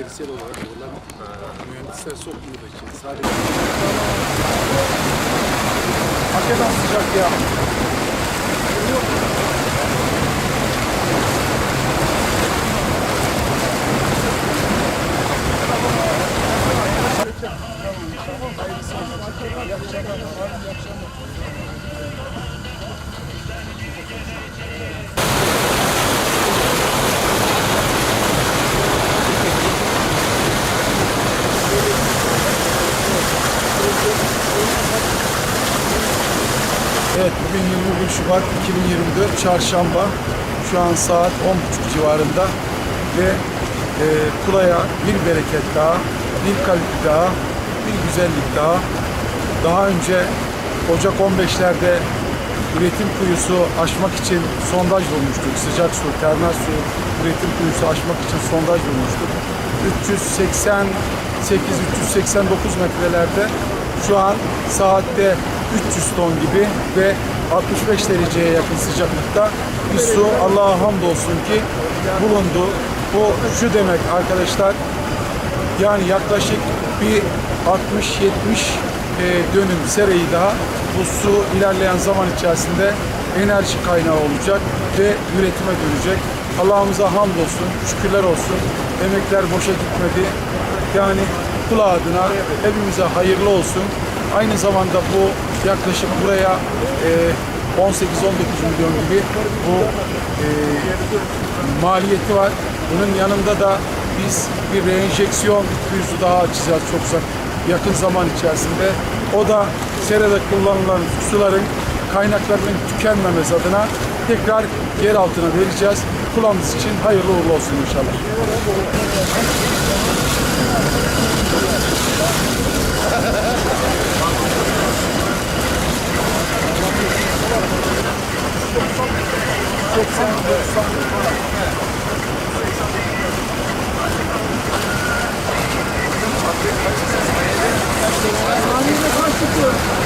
peritsel olarak oralar mühendisler sokmuyor için sadece Hakikaten sıcak ya. Evet bugün 21 Şubat 2024 Çarşamba. Şu an saat 10.30 civarında ve e, Kula'ya bir bereket daha, bir kalite daha, bir güzellik daha. Daha önce Ocak 15'lerde üretim kuyusu aşmak için sondaj bulmuştuk. Sıcak su, termal su üretim kuyusu aşmak için sondaj bulmuştuk. 388-389 metrelerde şu an saatte 300 ton gibi ve 65 dereceye yakın sıcaklıkta bir su Allah'a hamdolsun ki bulundu. Bu şu demek arkadaşlar yani yaklaşık bir 60-70 e, dönüm sereyi daha bu su ilerleyen zaman içerisinde enerji kaynağı olacak ve üretime dönecek. Allah'ımıza hamdolsun, şükürler olsun. Emekler boşa gitmedi. Yani kula adına hepimize hayırlı olsun. Aynı zamanda bu yaklaşık buraya e, 18-19 milyon gibi bu e, maliyeti var. Bunun yanında da biz bir reenjeksiyon kuyusu daha açacağız çok yakın zaman içerisinde. O da serada kullanılan suların kaynaklarının tükenmemesi adına tekrar yer altına vereceğiz. Kulağımız için hayırlı uğurlu olsun inşallah. 80 90 Kaç tutuyor?